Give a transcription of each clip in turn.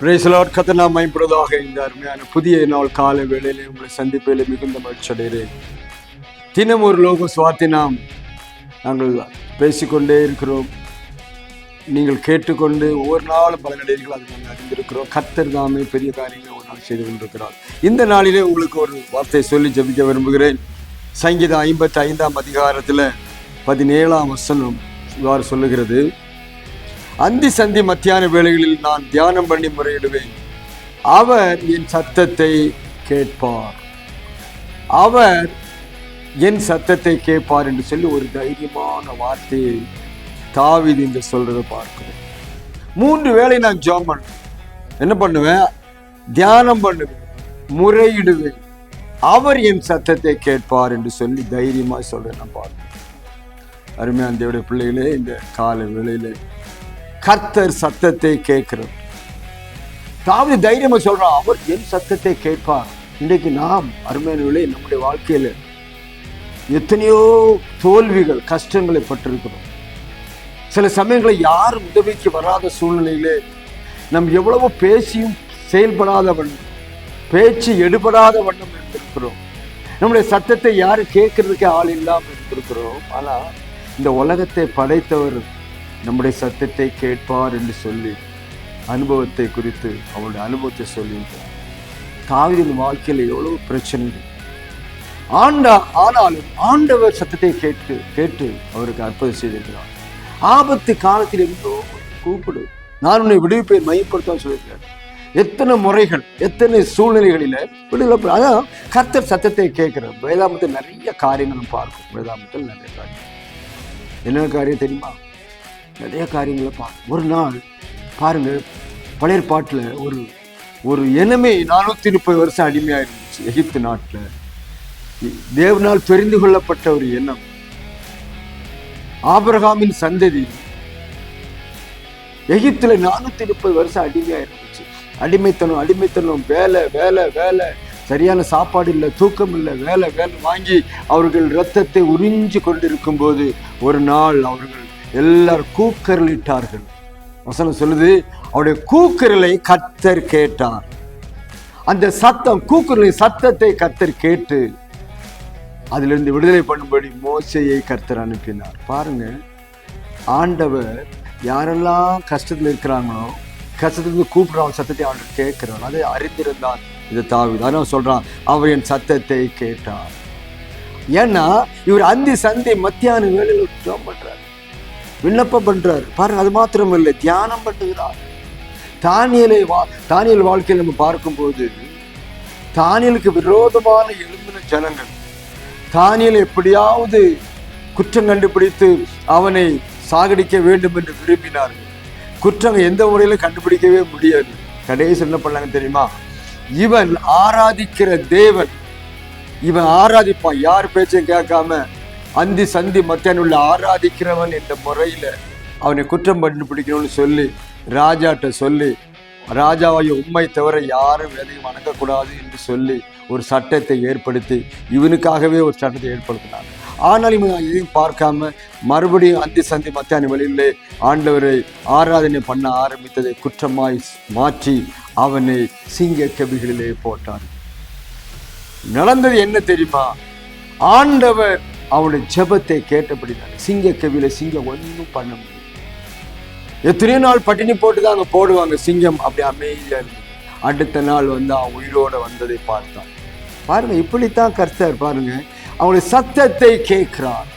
பிரேசலாட் கத்தனா மைம்புறதாக இந்த அருமையான புதிய நாள் காலை வேளையிலே உங்களை சந்திப்பதில் மிகுந்த மகிழ்ச்சி அடைகிறேன். தினம் ஒரு லோக சுவார்த்தை நாம் நாங்கள் பேசிக்கொண்டே இருக்கிறோம். நீங்கள் கேட்டுக்கொண்டு ஒவ்வொரு நாளும் பலனடைகிறீர்கள் அதை நாங்கள் அறிந்திருக்கிறோம். கத்தர் தாமே பெரிய காரியங்களை ஒரு நாள் செய்து கொண்டிருக்கிறார். இந்த நாளிலே உங்களுக்கு ஒரு வார்த்தை சொல்லி ஜெபிக்க விரும்புகிறேன். சங்கீதம் ஐம்பத்தி ஐந்தாம் அதிகாரத்தில் பதினேழாம் வசனம் இவ்வாறு சொல்லுகிறது. அந்தி சந்தி மத்தியான வேளைகளில் நான் தியானம் பண்ணி முறையிடுவேன். அவர் என் சத்தத்தை கேட்பார். அவர் என் சத்தத்தை கேட்பார் என்று சொல்லி ஒரு தைரியமான வார்த்தையை தாவிது என்று சொல்றதை பார்க்கிறோம். மூன்று வேளை நான் ஜோம் பண்ணுவேன். என்ன பண்ணுவேன்? தியானம் பண்ணுவேன். முறையிடுவேன். அவர் என் சத்தத்தை கேட்பார் என்று சொல்லி தைரியமாக சொல்றேன் நான் பார்க்கிறேன். அருமையான தேவடைய பிள்ளைகளே இந்த காலை வேளையிலே கர்த்தர் சத்தத்தை கேட்கிறோம் தாவி தைரியமா சொல்றான் அவர் என் சத்தத்தை கேட்பார். இன்றைக்கு நாம் அருமையானவர்களே நம்முடைய வாழ்க்கையில எத்தனையோ தோல்விகள் கஷ்டங்களை பட்டிருக்கிறோம். சில சமயங்களை யாரும் உதவிக்கு வராத சூழ்நிலையிலே நம் எவ்வளவோ பேசியும் செயல்படாத வண்ணம் பேச்சு எடுபடாத வண்ணம் இருந்திருக்கிறோம். நம்முடைய சத்தத்தை யாரும் கேட்கறதுக்கே ஆள் இல்லாமல் இருந்திருக்கிறோம். ஆனால் இந்த உலகத்தை படைத்தவர் நம்முடைய சத்தத்தை கேட்பார் என்று சொல்லி அனுபவத்தை குறித்து அவருடைய அனுபவத்தை சொல்லியிருக்கிறார். தாவிரின் வாழ்க்கையில் எவ்வளவு பிரச்சனைகள். ஆண்டா ஆனாலும் ஆண்டவர் சத்தத்தை கேட்டு கேட்டு அவருக்கு அற்புதம் செய்திருக்கிறார். ஆபத்து காலத்தில் இருந்தோ கூப்பிடு. நான் உன்னை விடுவிப்பை மையப்படுத்த சொல்லியிருக்கிறார். எத்தனை முறைகள் எத்தனை சூழ்நிலைகளில் விடுதலை அதான் கர்த்தர் சத்தத்தை கேட்கிறார் வேதாமத்தில் நிறைய காரியங்களும் பார்க்கும் வேதாமத்தில் நிறைய காரியம் என்ன காரியம் தெரியுமா? நிறைய காரியங்களை பா ஒரு நாள் பாருங்க பழைய பாட்டில் ஒரு ஒரு இனமே நானூற்றி முப்பது வருஷம் அடிமையாக இருந்துச்சு எகிப்து நாட்டில். தேவனால் தெரிந்து கொள்ளப்பட்ட ஒரு எண்ணம். ஆபரகாமின் சந்ததி. எகிப்துல நானூத்தி முப்பது வருஷம் அடிமையா இருந்துச்சு அடிமைத்தனம் அடிமைத்தனம் வேலை வேலை வேலை. சரியான சாப்பாடு இல்லை தூக்கம் இல்லை வேலை வேலை வாங்கி அவர்கள் இரத்தத்தை உறிஞ்சு கொண்டிருக்கும் போது ஒரு நாள் அவர்கள் எல்லாரும் கூக்கரலிட்டார்கள். வசனம் சொல்லுது அவருடைய கூக்கரலை கத்தர் கேட்டார். அந்த சத்தம் கூக்குரலின் சத்தத்தை கத்தர் கேட்டு அதிலிருந்து விடுதலை பண்ணும்படி மோசையை கர்த்தர் அனுப்பினார். பாருங்க ஆண்டவர் யாரெல்லாம் கஷ்டத்தில் இருக்கிறாங்களோ கஷ்டத்துக்கு கூப்பிடுறான் சத்தத்தை ஆண்டவர் கேட்கிறான் அதை அறிந்திருந்தான் இதை தாவிது. அதனால சொல்றான் அவர் என் சத்தத்தை கேட்டார் ஏன்னா இவர் அந்தி சந்தி மத்தியான வேலையில் ஜோம் பண்றார் விண்ணப்பம் பண்ணுறாரு பாரு அது மாத்திரம் இல்லை தியானம் பண்ணுகிறார் தானியலை வா தானியல் வாழ்க்கையில் நம்ம பார்க்கும்போது தானியலுக்கு விரோதமான எழும்பின ஜனங்கள் தானியல் எப்படியாவது குற்றம் கண்டுபிடித்து அவனை சாகடிக்க வேண்டும் என்று விரும்பினார்கள். குற்றம் எந்த முறையிலும் கண்டுபிடிக்கவே முடியாது. கடைசி என்ன பண்ணாங்க தெரியுமா? இவன் ஆராதிக்கிற தேவன் இவன் ஆராதிப்பான். யார் பேச்சையும் கேட்காம அந்தி சந்தி மத்தியான உள்ள ஆராதிக்கிறவன் என்ற முறையில் அவனை குற்றம் கண்டுபிடிக்கணும்னு சொல்லி ராஜாட்ட சொல்லி ராஜாவாய உண்மை தவிர யாரும் எதையும் வணங்கக்கூடாது என்று சொல்லி ஒரு சட்டத்தை ஏற்படுத்தி இவனுக்காகவே ஒரு சட்டத்தை ஏற்படுத்தினார் ஆனால் இவன் எதையும் பார்க்காம மறுபடியும் அந்தி சந்தி மத்தியான வழியிலே ஆண்டவரை ஆராதனை பண்ண ஆரம்பித்ததை குற்றமாய் மாற்றி அவனை சிங்க கவிகளிலே போட்டான். நடந்தது என்ன தெரியுமா? ஆண்டவர் அவனுடைய ஜெபத்தை தான் சிங்க கவியில சிங்கம் ஒன்றும் பண்ண முடியும் எத்தனையோ நாள் பட்டினி போட்டு தான் அங்கே போடுவாங்க சிங்கம். அப்படி அமைதியாக இருந்து. அடுத்த நாள் வந்து அவன் உயிரோட வந்ததை பார்த்தான். பாருங்க இப்படித்தான் கர்த்தர் பாருங்க அவனுடைய சத்தத்தை கேட்கிறார்.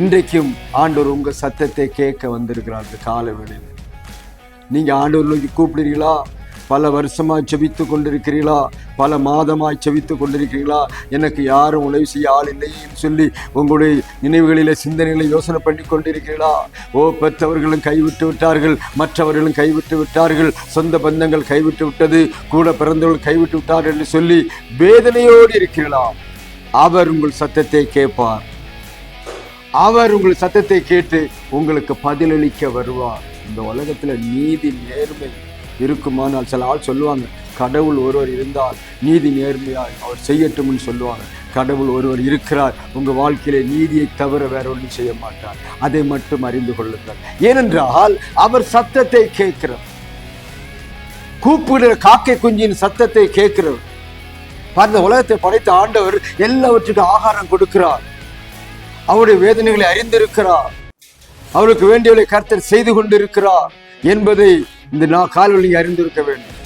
இன்றைக்கும் ஆண்டவர் உங்க சத்தத்தை கேட்க வந்திருக்கிறார் இந்த கால வேளையில் நீங்க ஆண்டவர் நோக்கி கூப்பிடுறீங்களா? பல வருஷமா செபித்து கொண்டிருக்கிறீர்களா? பல மாதமாய் செபித்து கொண்டிருக்கிறீர்களா? எனக்கு யாரும் உதவி செய்ய ஆள் இல்லைன்னு சொல்லி உங்களுடைய நினைவுகளில் சிந்தனைகளை யோசனை பண்ணி கொண்டிருக்கிறீர்களா? ஓ பெற்றவர்களும் கைவிட்டு விட்டார்கள். மற்றவர்களும் கைவிட்டு விட்டார்கள். சொந்த பந்தங்கள் கைவிட்டு விட்டது. கூட பிறந்தவர்கள் கைவிட்டு விட்டார்கள் என்று சொல்லி வேதனையோடு இருக்கிறீர்களா அவர் உங்கள் சத்தத்தை கேட்பார். அவர் உங்கள் சத்தத்தை கேட்டு உங்களுக்கு பதிலளிக்க வருவார். இந்த உலகத்தில் நீதி நேர்மை இருக்குமானால் சில ஆள் சொல்லுவாங்க கடவுள் ஒருவர் இருந்தால் நீதி நேர்மையாய் அவர் செய்யட்டும்னு சொல்லுவாங்க. கடவுள் ஒருவர் இருக்கிறார் உங்கள் வாழ்க்கையிலே நீதியை தவிர வேற ஒன்றும் செய்ய மாட்டார். அதை மட்டும் அறிந்து கொள்ளுங்கள். ஏனென்றால் அவர் சத்தத்தை கேட்கிறார் கூப்பிடுற காக்கை குஞ்சின் சத்தத்தை கேட்கிறவர். பாருங்க உலகத்தை படைத்த ஆண்டவர் எல்லாவற்றுக்கும் ஆகாரம் கொடுக்கிறார். அவருடைய வேதனைகளை அறிந்திருக்கிறார். அவருக்கு வேண்டியவளை கர்த்தர் செய்து கொண்டிருக்கிறார் என்பதை இந்த நான் கால் கால்வழி அறிந்திருக்க வேண்டும்.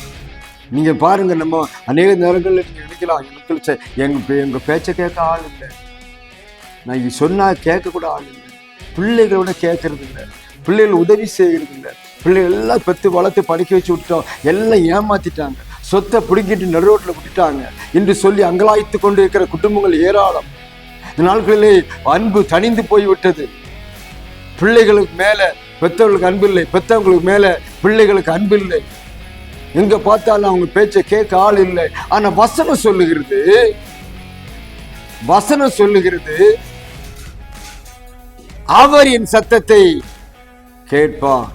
நீங்கள் பாருங்க நம்ம அநேக நேரங்களில் நீங்கள் நினைக்கலாம் எனக்கு எங்கள் எங்கள் பே- பேச்சை கேட்க ஆள் இல்லை. நான் இங்க சொன்னால் கேட்கக்கூட ஆள் இல்லை. பிள்ளைகளோட கேட்கறது இல்லை. பிள்ளைகள் உதவி செய்கிறது இல்லை. பிள்ளைகள் எல்லாம் பெற்று வளர்த்து படிக்க வச்சு விட்டோம் எல்லாம் ஏமாத்திட்டாங்க. சொத்தை பிடுங்கிட்டு நடுரோட்டில் விட்டுட்டாங்க. என்று சொல்லி அங்கலாய்த்து கொண்டு இருக்கிற குடும்பங்கள் ஏராளம். இந்த நாட்களிலே அன்பு தணிந்து போய்விட்டது. பிள்ளைகளுக்கு மேலே பெற்றவர்களுக்கு அன்பு இல்லை. பெற்றவங்களுக்கு மேலே பிள்ளைகளுக்கு அன்பு இல்லை எங்க பார்த்தாலும் அவங்க பேச்சை கேட்க ஆள் இல்லை. ஆனா வசனம் சொல்லுகிறது. வசனம் சொல்லுகிறது. அவர் என் சத்தத்தை கேட்பார்.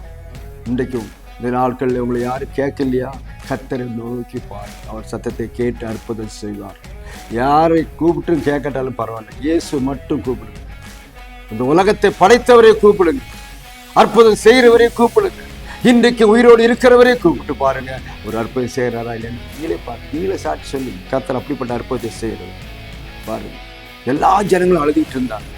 இன்றைக்கும் இந்த நாட்களில் உங்களை யாரும் கேட்கலையா? கத்தரை நோக்கி பார். அவர் சத்தத்தை கேட்டு அற்புதம் செய்வார். யாரை கூப்பிட்டும் கேட்கட்டாலும் பரவாயில்ல. இயேசு மட்டும் கூப்பிடுங்க. இந்த உலகத்தை படைத்தவரை கூப்பிடுங்க. அற்புதம் செய்கிறவரை கூப்பிடுங்க. இன்றைக்கு உயிரோடு இருக்கிறவரே கூப்பிட்டு பாருங்க. ஒரு அற்புதம் செய்கிறாரா இல்லைன்னு நீங்களே பாருங்க. நீங்களே சாட்சி சொல்லி. கத்தர் அப்படிப்பட்ட அற்புதத்தை செய்கிறது பாருங்க. எல்லா ஜனங்களும் அழுதுகிட்டு இருந்தாங்க.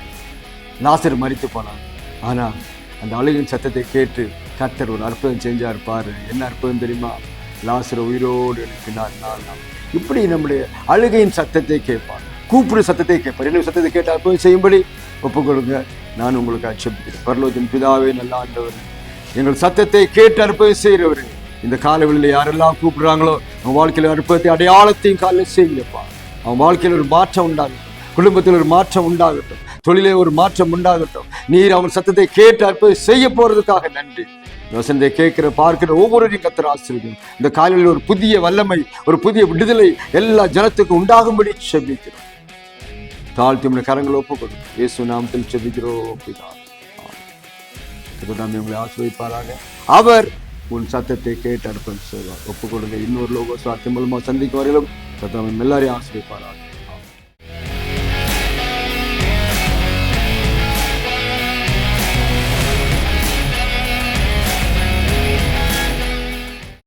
லாசர் மறித்து போனான். ஆனால் அந்த அழுகின் சத்தத்தை கேட்டு கத்தர் ஒரு அற்புதம் செஞ்சார் பாரு. என்ன அற்புதம் தெரியுமா? லாசர் உயிரோடு எழுப்பினார் நான் இப்படி நம்முடைய அழுகையின் சத்தத்தை கேட்பார். கூப்பிடு சத்தத்தை கேட்பார். என்ன சத்தத்தை கேட்டு அற்புதம் செய்யும்படி? ஒப்புக்கொடுங்க நான் உங்களுக்கு அச்சபிக்கிறேன் பரலோகத்தின் பிதாவே நல்ல ஆண்டவர். எங்கள் சத்தத்தை கேட்டு அற்புதம் செய்கிறவர். இந்த காலவெளியில் யாரெல்லாம் கூப்பிடுறாங்களோ அவன் வாழ்க்கையில் அற்புதத்தை அடையாளத்தையும் காலையில் செய்யப்பா அவன் வாழ்க்கையில் ஒரு மாற்றம் உண்டாகட்டும். குடும்பத்தில் ஒரு மாற்றம் உண்டாகட்டும். தொழிலே ஒரு மாற்றம் உண்டாகட்டும். நீர் அவன் சத்தத்தை கேட்டு அற்புதம் செய்ய போறதுக்காக நன்றி. வசந்தை கேட்கிற பார்க்கிற ஒவ்வொருவரையும் கத்திர ஆசிரியம் இந்த காலையில் ஒரு புதிய வல்லமை ஒரு புதிய விடுதலை எல்லா ஜனத்துக்கும் உண்டாகும்படி செபிக்கிறோம். தாழ்த்தி உடைய கரங்களை ஒப்புக் இயேசு நாமத்தில் செபிக்கிறோம் அப்படிதான் கர்த்தர் உங்களை ஆசிரியப்பாராக அவர் உன் சத்தத்தை கேட்டு அனுப்பி செய்வார். ஒப்புக் கொடுங்க இன்னொரு லோகோ சாத்தியம் மூலமாக சந்திக்கும் வரையிலும் கர்த்தர் எல்லாரையும் ஆசிரியப்பாராக